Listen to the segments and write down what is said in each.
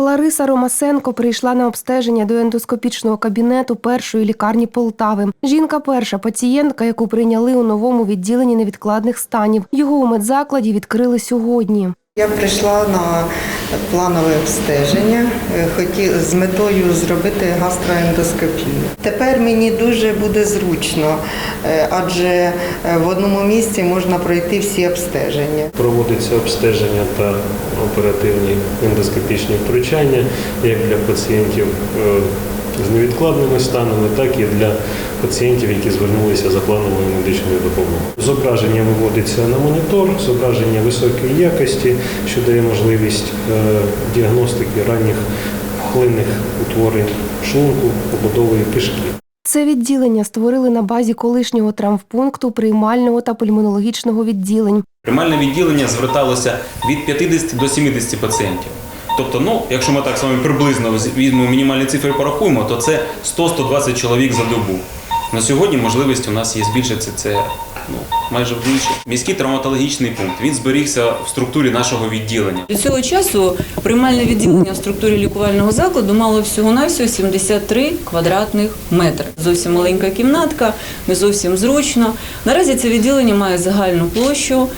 Лариса Ромасенко прийшла на обстеження до ендоскопічного кабінету першої лікарні Полтави. Жінка перша пацієнтка, яку прийняли у новому відділенні невідкладних станів. Його у медзакладі відкрили сьогодні. Я прийшла на планове обстеження е, з метою зробити гастроендоскопію. Тепер мені дуже буде зручно, е, адже е, в одному місці можна пройти всі обстеження. Проводиться обстеження та оперативні ендоскопічні втручання як для пацієнтів з невідкладними станами, так і для пацієнтів, які звернулися за плановою медичною допомогою. Зображення виводиться на монітор, зображення високої якості, що дає можливість е, діагностики ранніх пухлинних утворень шлунку, побудової кишки. Це відділення створили на базі колишнього травмпункту, приймального та пульмонологічного відділень. Приймальне відділення зверталося від 50 до 70 пацієнтів. Тобто, ну, якщо ми так з вами приблизно візьмемо мінімальні цифри порахуємо, то це 100-120 чоловік за добу. На сьогодні можливість у нас є збільшитися це ну, майже вдвічі. Міський травматологічний пункт він зберігся в структурі нашого відділення. До цього часу приймальне відділення в структурі лікувального закладу мало всього-навсього 73 квадратних метри. Зовсім маленька кімнатка, не зовсім зручно. Наразі це відділення має загальну площу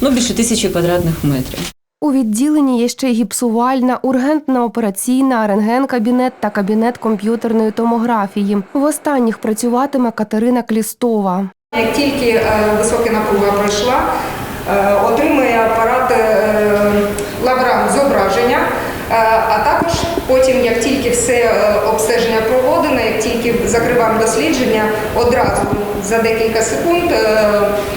ну, більше тисячі квадратних метрів. У відділенні є ще й гіпсувальна, ургентна операційна, рентген-кабінет та кабінет комп'ютерної томографії. В останніх працюватиме Катерина Клістова. Як тільки е, висока напруга пройшла, е, отримує а також потім, як тільки все е, обстеження проводено, як тільки закриваємо дослідження, одразу за декілька секунд е,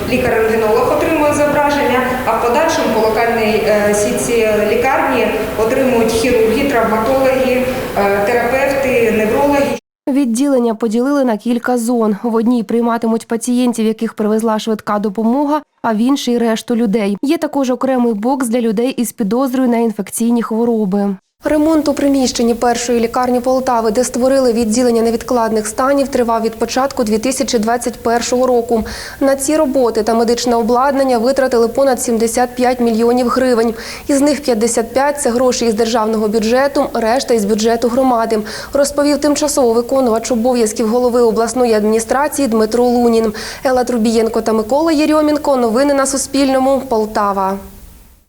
лікар-рентгенолог отримує зображення, а в подальшому по локальній е, сітці лікарні отримують хірурги, травматологи, е, терапевти, неврологи. Відділення поділили на кілька зон. В одній прийматимуть пацієнтів, яких привезла швидка допомога, а в інший решту людей. Є також окремий бокс для людей із підозрою на інфекційні хвороби. Ремонт у приміщенні першої лікарні Полтави, де створили відділення невідкладних станів, тривав від початку 2021 року. На ці роботи та медичне обладнання витратили понад 75 мільйонів гривень. Із них 55 – це гроші із державного бюджету, решта із бюджету громади, розповів тимчасово виконувач обов'язків голови обласної адміністрації Дмитро Лунін. Елла Трубієнко та Микола Єрьомінко. Новини на Суспільному. Полтава.